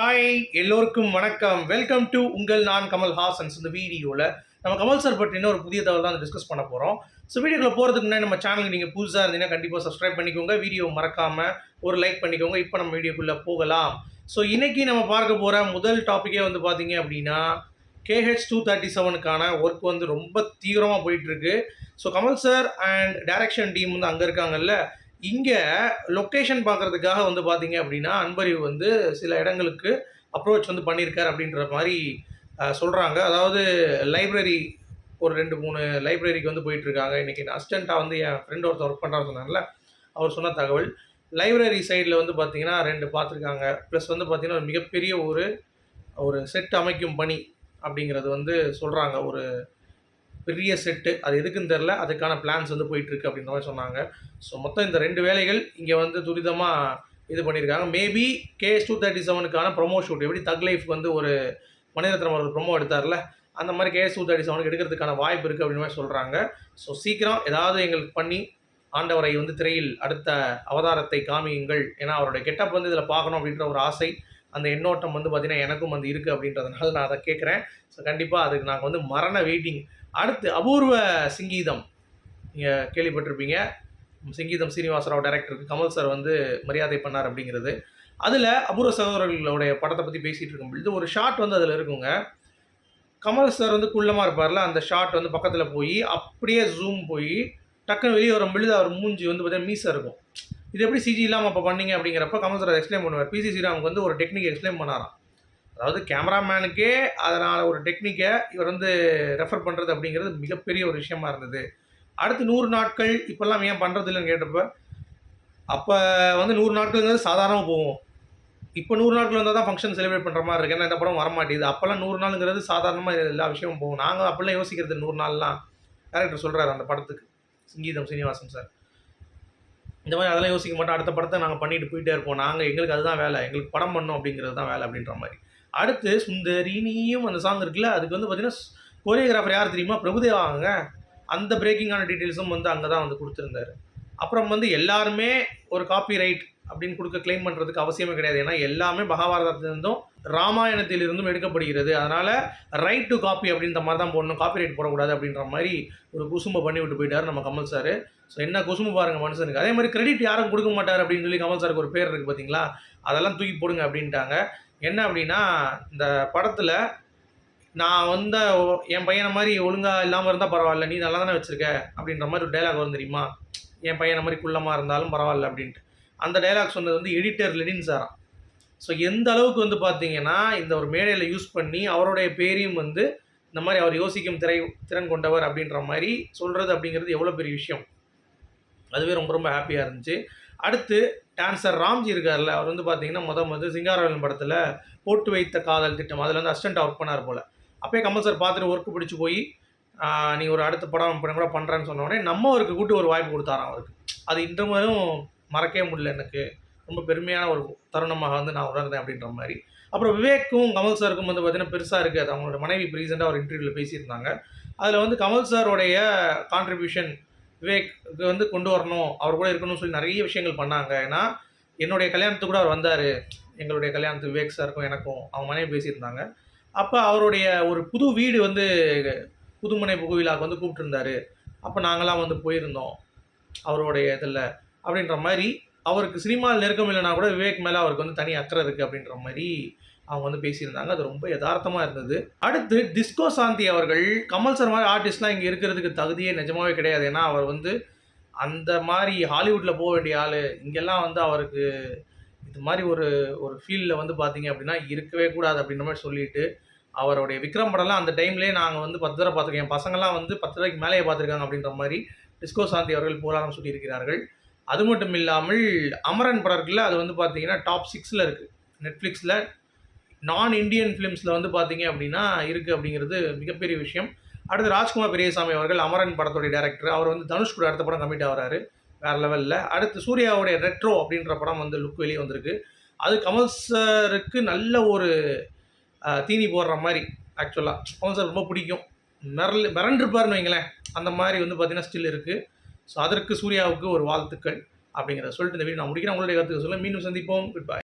Hi எல்லோருக்கும் வணக்கம். Welcome to உங்கள் நான் கமல் ஹாசன்ஸ் இந்த வீடியோவில் நம்ம கமல் சார் பற்றி ஒரு புதிய தகவல் தான் டிஸ்கஸ் பண்ண போகிறோம் ஸோ வீடியோக்குள்ள போகிறதுக்கு முன்னாடி நம்ம சேனலுக்கு நீங்கள் புதுசாக இருந்தீங்கன்னா கண்டிப்பாக சப்ஸ்கிரைப் பண்ணிக்கோங்க. வீடியோ மறக்காமல் ஒரு லைக் பண்ணிக்கோங்க. இப்போ நம்ம வீடியோக்குள்ளே போகலாம். ஸோ இன்றைக்கி நம்ம பார்க்க போகிற முதல் டாப்பிக்கே வந்து பார்த்தீங்க அப்படின்னா கேஹெச் டூ தேர்ட்டி செவனுக்கான ஒர்க் வந்து ரொம்ப தீவிரமாக போயிட்டுருக்கு so Kamal sir and direction team வந்து அங்கே இருக்காங்கல்ல. இங்கே லொக்கேஷன் பார்க்குறதுக்காக வந்து பார்த்தீங்க அப்படின்னா அன்பறிவு வந்து சில இடங்களுக்கு அப்ரோச் வந்து பண்ணியிருக்கார் அப்படின்ற மாதிரி சொல்கிறாங்க அதாவது லைப்ரரி ஒரு ரெண்டு மூணு லைப்ரரிக்கு வந்து போயிட்டுருக்காங்க. இன்றைக்கி அசிஸ்டண்ட்டாக வந்து என் ஃப்ரெண்ட் ஒருத்தர் ஒர்க் பண்ணுறான்னு சொன்னார்ல அவர் சொன்ன தகவல். லைப்ரரி சைடில் வந்து பார்த்திங்கன்னா ரெண்டு பார்த்துருக்காங்க ப்ளஸ் வந்து பார்த்திங்கன்னா ஒரு மிகப்பெரிய ஒரு ஒரு செட் அமைக்கும் பணி அப்படிங்கிறது வந்து சொல்கிறாங்க ஒரு பெரிய செட்டு அது எதுக்குன்னு தெரில அதுக்கான பிளான்ஸ் வந்து போயிட்டுருக்கு அப்படின்ற மாதிரி சொன்னாங்க. ஸோ மொத்தம் இந்த ரெண்டு வேலைகள் இங்கே வந்து துரிதமாக இது பண்ணியிருக்காங்க. மேபி கேஎஸ் டூ தேர்ட்டி செவனுக்கான ப்ரொமோ ஷூட் எப்படி தக் லைஃப் வந்து ஒரு மணிரத்னம் ஒரு ப்ரொமோ எடுத்தார்ல? அந்த மாதிரி கேஎஸ் டூ தேர்ட்டி செவனுக்கு எடுக்கிறதுக்கான வாய்ப்பு இருக்குது அப்படின்னு மாதிரி சொல்கிறாங்க ஸோ சீக்கிரம் ஏதாவது எங்களுக்கு பண்ணி ஆண்டவரை வந்து திரையில் அடுத்த அவதாரத்தை காமியுங்கள். ஏன்னா அவருடைய கெட்டப் வந்து இதில் பார்க்கணும் அப்படின்ற ஒரு ஆசை. அந்த எண்ணோட்டம் வந்து பார்த்திங்கன்னா எனக்கும் வந்து இருக்குது அப்படின்றதுனால நான் அதை கேட்குறேன் ஸோ கண்டிப்பாக அதுக்கு நாங்கள் வந்து மரண வெயிட்டிங் அடுத்து அபூர்வ சிங்கீதம். நீங்கள் கேள்விப்பட்டிருப்பீங்க. சங்கீதம் சீனிவாசராவ் டைரக்டருக்கு கமல் சார் வந்து மரியாதை பண்ணார் அப்படிங்கிறது. அதில் அபூர்வ சகோதரர்களுடைய படத்தை பற்றி பேசிகிட்டு இருக்கும் பொழுது ஒரு ஷாட் வந்து அதில் இருக்குங்க. கமல் சார் வந்து குள்ளமாக இருப்பார்ல அந்த ஷாட் வந்து பக்கத்தில் போய் அப்படியே ஜூம் போய் டக்குன்னு வெளியே வரும் பொழுது அவர் மூஞ்சி வந்து பார்த்தீங்கன்னா மீசை இருக்கும். இது எப்படி சிஜி இல்லாமல் அப்போ பண்ணீங்க அப்படிங்கிறப்ப கமல் சார் எக்ஸ்பிளைன் பண்ணுவார். பிசி ஸ்ரீராமுக்கு வந்து ஒரு டெக்னிக் எக்ஸ்பிளைன் பண்ணாராம். அதாவது கேமராமேனுக்கே அதனால் ஒரு டெக்னிக்கை இவர் வந்து ரெஃபர் பண்ணுறது அப்படிங்கிறது மிகப்பெரிய ஒரு விஷயமா இருந்தது. அடுத்து நூறு நாட்கள் இப்போல்லாம் ஏன் பண்ணுறது இல்லைன்னு கேட்டப்ப அப்போ வந்து நூறு நாட்கள்ங்கிறது சாதாரணமாக போவோம் இப்போ நூறு நாட்கள் வந்தால் தான் ஃபங்க்ஷன் செலிப்ரேட் பண்ணுற மாதிரி இருக்கு. ஏன்னா இந்த படம் வரமாட்டேது அப்போல்லாம் நூறு நாளுங்கிறது சாதாரணமாக எல்லா விஷயமும் போகும். நாங்கள் அப்போல்லாம் யோசிக்கிறது நூறு நாள்லாம். டேரக்டர் சொல்கிறாரு அந்த படத்துக்கு. சங்கீதம் சீனிவாசன் சார் இந்த மாதிரி அதெல்லாம் யோசிக்க மாட்டோம். அடுத்த படத்தை நாங்கள் பண்ணிட்டு போயிட்டே இருப்போம். நாங்கள் எங்களுக்கு அதுதான் வேலை. எங்களுக்கு படம் பண்ணோம் அப்படிங்கிறது தான் வேலை அப்படின்ற மாதிரி. அடுத்து சுந்தரினியும் அந்த சாங் இருக்குல்ல அதுக்கு வந்து பார்த்தீங்கன்னா கோரியோகிராஃபர் யார் தெரியுமா? பிரபுதேவாங்க அந்த பிரேக்கிங்கான டீட்டெயில்ஸும் வந்து அங்கே தான் வந்து கொடுத்துருந்தாரு. அப்புறம் வந்து எல்லாருமே ஒரு காப்பி ரைட் அப்படின்னு கொடுக்க கிளைம் பண்ணுறதுக்கு அவசியமே கிடையாது. ஏன்னா எல்லாமே மகாபாரதத்துலேருந்தும் ராமாயணத்திலிருந்தும் எடுக்கப்படுகிறது. அதனால் ரைட் டு காப்பி அப்படின்ற மாதிரி தான் போடணும். காப்பி ரைட் போடக்கூடாது அப்படின்ற மாதிரி ஒரு குசும்பை பண்ணி விட்டு போயிட்டார் நம்ம கமல் சார் ஸோ என்ன குசும்பு பாருங்கள் மனுஷனுக்கு அதே மாதிரி கிரெடிட் யாரும் கொடுக்க மாட்டார் அப்படின்னு சொல்லி கமல் சாருக்கு ஒரு பேர் இருக்குது பார்த்தீங்களா அதெல்லாம் தூக்கி போடுங்க அப்படின்ட்டாங்க. என்ன அப்படின்னா இந்த படத்தில் நான் வந்த என் பையனை மாதிரி ஒழுங்காக இல்லாமல் இருந்தால் பரவாயில்ல. நீ நல்லா தானே வச்சுருக்க அப்படின்ற மாதிரி ஒரு டைலாக் வரும் தெரியுமா? என் பையனை மாதிரி குள்ளமாக இருந்தாலும் பரவாயில்ல அப்படின்ட்டு. அந்த டைலாக் சொன்னது வந்து எடிட்டர் லெனின் சாராம் ஸோ எந்த அளவுக்கு வந்து பார்த்தீங்கன்னா இந்த ஒரு மேடையில் யூஸ் பண்ணி அவருடைய பேரையும் வந்து இந்த மாதிரி அவர் யோசிக்கும் திரை திறன் கொண்டவர் அப்படின்ற மாதிரி சொல்கிறது அப்படிங்கிறது எவ்வளோ பெரிய விஷயம். அதுவே ரொம்ப ரொம்ப ஹாப்பியாக இருந்துச்சு. அடுத்து டான்சர் ராம்ஜி இருக்கார்ல அவர் வந்து பார்த்தீங்கன்னா முத வந்து சிங்காரவேலன் படத்தில் போட்டு வைத்த காதல் திட்டம். அதில் வந்து அசிஸ்டண்ட் ஒர்க் பண்ணார் போல். அப்போயே கமல் சார் பார்த்துட்டு ஒர்க்கு பிடிச்சி போய் நீ ஒரு அடுத்த படம் படம் கூட பண்ணுறேன்னு சொன்ன உடனே நம்ம அவருக்கு கூட்டு ஒரு வாய்ப்பு கொடுத்தாராம் அவருக்கு. அது இந்த மறக்கவே முடியல எனக்கு. ரொம்ப பெருமையான ஒரு தருணமாக வந்து நான் உணர்ந்தேன் அப்படின்ற மாதிரி. அப்புறம் விவேக்கும் கமல் சாருக்கும் வந்து பார்த்தீங்கன்னா பெருசாக இருக்குது. அவங்களோட மனைவி இப்போ ரீசெண்டாக ஒரு இன்டர்வியூவில் பேசியிருந்தாங்க. அதில் வந்து கமல் சாருடைய கான்ட்ரிபியூஷன் விவேக்கு வந்து கொண்டு வரணும் அவர் கூட இருக்கணும்னு சொல்லி நிறைய விஷயங்கள் பண்ணாங்க. ஏன்னா என்னுடைய கல்யாணத்துக்கு கூட அவர் வந்தார். எங்களுடைய கல்யாணத்துக்கு விவேக் சாருக்கும் எனக்கும் அவங்க மனைவி பேசியிருந்தாங்க. அப்போ அவருடைய ஒரு புது வீடு வந்து புதுமனை புகுவிழாவுக்கு வந்து கூப்பிட்டுருந்தாரு. அப்போ நாங்களாம் வந்து போயிருந்தோம். அவருடைய இதில் அப்படின்ற மாதிரி அவருக்கு சினிமாவில் நெருக்கம் இல்லைனா கூட விவேக் மேலே அவருக்கு வந்து தனி அக்கறை இருக்குது அப்படின்ற மாதிரி அவங்க வந்து பேசியிருந்தாங்க. அது ரொம்ப யதார்த்தமாக இருந்தது. அடுத்து டிஸ்கோ சாந்தி அவர்கள் கமல் சார் மாதிரி ஆர்டிஸ்ட்லாம் இங்கே இருக்கிறதுக்கு தகுதியே நிஜமாவே கிடையாது. ஏன்னா அவர் வந்து அந்த மாதிரி ஹாலிவுட்டில் போக வேண்டிய ஆள். இங்கெல்லாம் வந்து அவருக்கு இது மாதிரி ஒரு ஒரு ஃபீல்டில் வந்து பார்த்தீங்க அப்படின்னா இருக்கவே கூடாது அப்படின்ற மாதிரி சொல்லிட்டு அவருடைய விக்ரம் படம்லாம் அந்த டைம்லேயே நாங்கள் வந்து பத்து தடவை பார்த்துருக்கோம். என் பசங்கள்லாம் வந்து பத்து ரூபாய்க்கு மேலேயே பார்த்துருக்காங்க அப்படின்ற மாதிரி டிஸ்கோ சாந்தி அவர்கள் போராட்டம் சொல்லியிருக்கிறார்கள் அது மட்டும் இல்லாமல் அமரன் படம் இருக்குல்ல அது வந்து பார்த்தீங்கன்னா டாப் சிக்ஸில் இருக்குது நெட்ஃப்ளிக்ஸில் நான் இந்தியன் ஃபிலிம்ஸில் வந்து பார்த்தீங்க அப்படின்னா இருக்குது அப்படிங்கிறது மிகப்பெரிய விஷயம். அடுத்து ராஜ்குமார் பெரியசாமி அவர்கள் அமரன் படத்துடைய டேரக்டர் அவர் வந்து தனுஷ் கூட அடுத்த படம் கமிட் ஆகிறாரு. வேறு லெவலில் அடுத்து சூர்யாவுடைய ரெட்ரோ அப்படின்ற படம் வந்து லுக் வெளியே வந்திருக்கு. அது கமல் சாருக்கு நல்ல ஒரு தீனி போடுற மாதிரி ஆக்சுவலாக கமல் சார் ரொம்ப பிடிக்கும். மிரல் மிரண்டிருப்பாருன்னு வைங்களேன். அந்த மாதிரி வந்து பார்த்திங்கன்னா ஸ்டில் இருக்குது ஸோ அதற்கு சூர்யாவுக்கு ஒரு வாழ்த்துக்கள் அப்படிங்கிறத சொல்லிட்டு இந்த வீடியோ நான் முடிக்கிறேன். உங்களுடைய கருத்துக்கு சொல்ல மீண்டும் சந்திப்போம். குட் பாய்